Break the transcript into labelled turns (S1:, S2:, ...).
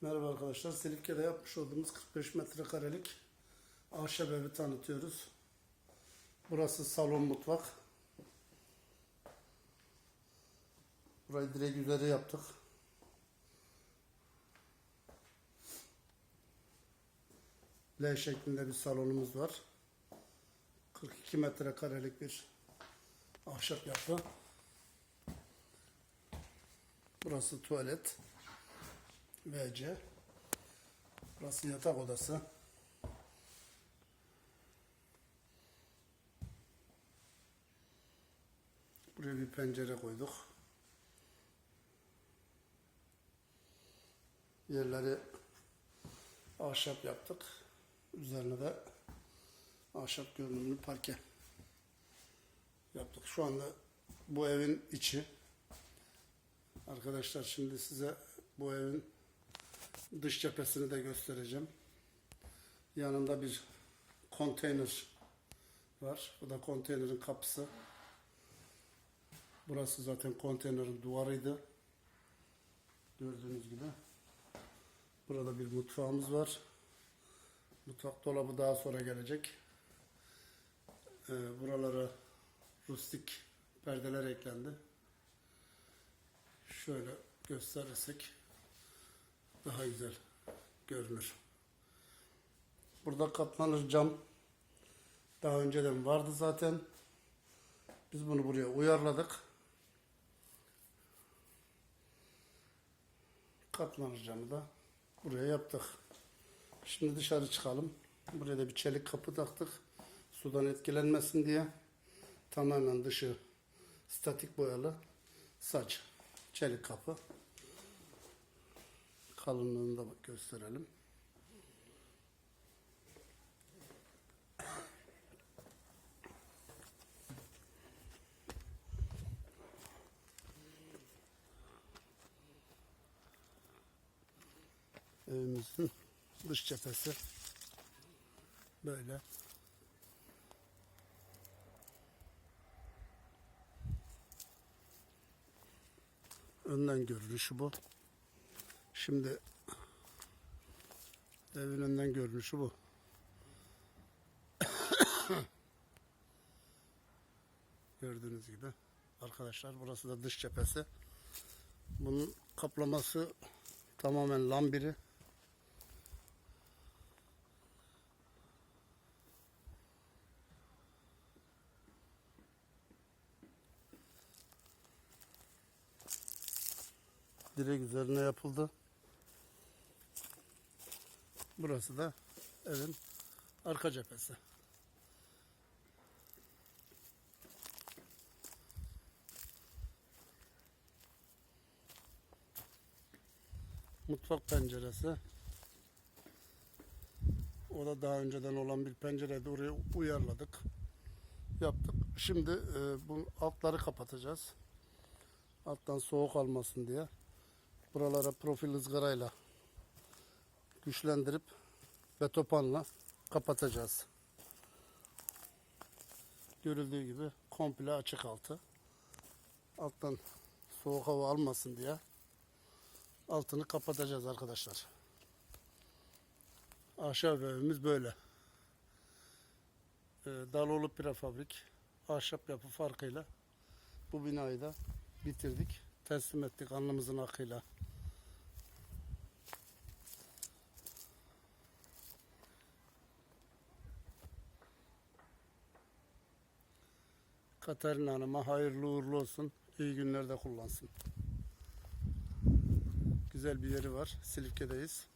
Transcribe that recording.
S1: Merhaba arkadaşlar. Silifke'de yapmış olduğumuz 45 metrekarelik ahşap evi tanıtıyoruz. Burası salon mutfak. Burayı direkt üzeri yaptık. L şeklinde bir salonumuz var. 42 metrekarelik bir ahşap yapı. Burası tuvalet. WC. Burası yatak odası. Buraya bir pencere koyduk. Yerleri ahşap yaptık. Üzerine de ahşap görünümlü parke yaptık. Şu anda bu evin içi. Arkadaşlar şimdi size bu evin dış cephesini de göstereceğim. Yanında bir konteyner var. Bu da konteynerin kapısı. Burası zaten konteynerin duvarıydı. Gördüğünüz gibi. Burada bir mutfağımız var. Mutfak dolabı daha sonra gelecek. Ee, buralara rustik perdeler eklendi. Şöyle gösterirsek daha güzel görünür. Burada katlanır cam daha önceden vardı zaten. Biz bunu buraya uyarladık. Katlanır camı da buraya yaptık. Şimdi dışarı çıkalım. Buraya da bir çelik kapı taktık. Sudan etkilenmesin diye. Tamamen dışı statik boyalı saç çelik kapı. Kalınlığını da gösterelim. Evimizin dış cephesi böyle. Önden görünüşü bu. Şimdi evin önden görünüşü bu. Gördüğünüz gibi arkadaşlar burası da dış cephesi. Bunun kaplaması tamamen lambiri. direk üzerine yapıldı. Burası da evin arka cephesi. Mutfak penceresi. O da daha önceden olan bir pencereydi. Oraya uyarladık. Yaptık. Şimdi e, bu altları kapatacağız. Alttan soğuk almasın diye buralara profil ızgarayla güçlendirip ve topanla kapatacağız. Görüldüğü gibi komple açık altı. Alttan soğuk hava almasın diye altını kapatacağız arkadaşlar. Ahşap evimiz böyle. Ee, Daloğlu prefabrik ahşap yapı farkıyla bu binayı da bitirdik. Teslim ettik alnımızın akıyla. Katarina Hanım'a hayırlı uğurlu olsun. İyi günlerde kullansın. Güzel bir yeri var. Silifke'deyiz.